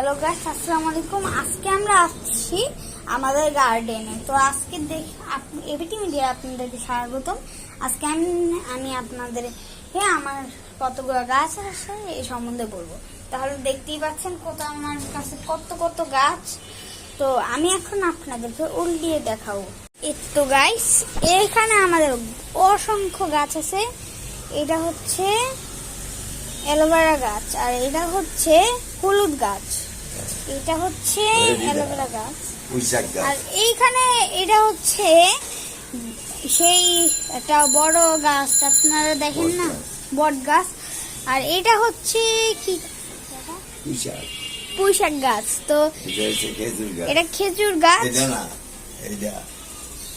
Hello guys, আসসালামু আলাইকুম। আজকে আমরা আসছি আমাদের গার্ডেনে। তো আজকে দেখ এবিটি মিডিয়া আপনাদেরকে স্বাগতম। আজকে আমি আমি আপনাদের হ্যাঁ আমার কতগুলো গাছ আছে এই সম্বন্ধে বলব। তাহলে দেখতেই পাচ্ছেন কত আমার কাছে কত কত গাছ। তো আমি এখন আপনাদেরকে উল্টিয়ে দেখাবো। তো গাইস, এখানে আমাদের অসংখ্য গাছ আছে। এটা হচ্ছে অ্যালোভেরা গাছ আর এটা হচ্ছে হলুদ গাছ। এটা হচ্ছে অ্যালোভেরা গাছ। পুঁইশাক আর এইখানে এটা হচ্ছে সেই একটা বড় গাছ আপনারা দেখেন না? বট গাছ। আর এটা হচ্ছে কি? পুঁইশাক গাছ। তো এটা খেজুর গাছ।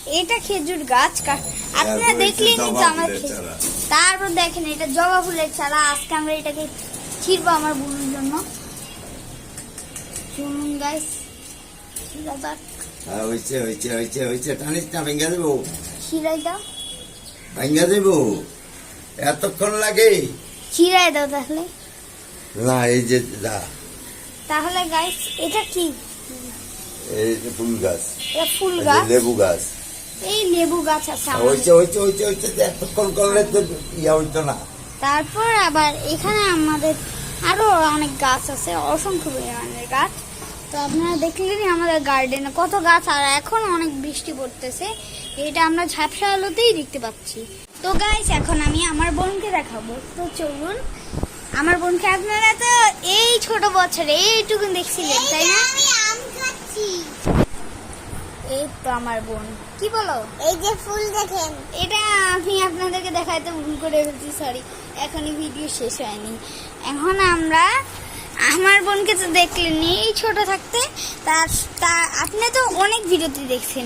এটা খেজুর গাছ। গাছ। কা- আপনারা দেখলেন কিন্তু আমার তারপর দেখেন এটা জবা ফুলের চারা। আজকে আমরা এটাকে ছিড়বো আমার বোনের জন্য। শুনুন গাইস হ্যাঁ হয়েছে হয়েছে হয়েছে হয়েছে টানিস না ভেঙ্গা দেবো ছিড়াই দাও ভেঙ্গা দেবো এতক্ষণ লাগে ছিড়াই দাও তাহলে না এই যে দা তাহলে গাইস এটা কি এই যে ফুল গাছ এটা ফুল গাছ লেবু গাছ এই লেবু গাছ আছে আমাদের। হয়েছে হয়েছে হয়েছে হয়েছে যে এতক্ষণ করলে তো ইয়া হইতো না তারপর আবার এখানে আমাদের আরও অনেক গাছ আছে অসংখ্য পরিমাণের গাছ। তো আপনারা দেখলেনই আমাদের গার্ডেনে কত গাছ আর এখন অনেক বৃষ্টি পড়তেছে। এটা আমরা ঝাপসা আলোতেই দেখতে পাচ্ছি। তো গাইস এখন আমি আমার বোনকে দেখাবো। তো চলুন আমার বোনকে আপনারা তো এই ছোট বছরে এইটুকু দেখছিলেন তাই না? এই তো আমার বোন। কি বলো? এই যে ফুল দেখেন। এটা আমি আপনাদেরকে দেখাইতে ভুল করে ফেলছি সরি এখনই ভিডিও শেষ হয়নি। এখন আমরা আমার বোনকে তো দেখলেন এই ছোট থাকতে। তার তা আপনি তো অনেক ভিডিওতে দেখছেন।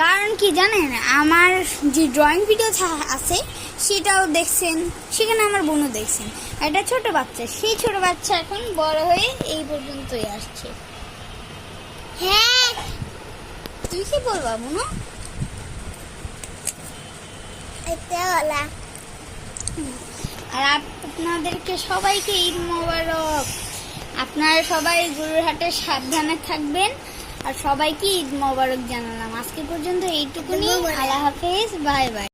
কারণ কি জানেন আমার যে ড্রয়িং ভিডিও আছে সেটাও দেখছেন সেখানে আমার বোনও দেখছেন। এটা ছোট বাচ্চা সেই ছোট বাচ্চা এখন বড় হয়ে এই পর্যন্তই আসছে। হ্যাঁ তুই কি বলবা বোনো? আর আপনাদেরকে সবাইকে ঈদ মোবারক। আপনারা সবাই গুরুহাটে সাবধানে থাকবেন। আর সবাইকে ঈদ মোবারক জানালাম। আজকে পর্যন্ত এইটুকুনি। আল্লাহ হাফেজ। Bye bye.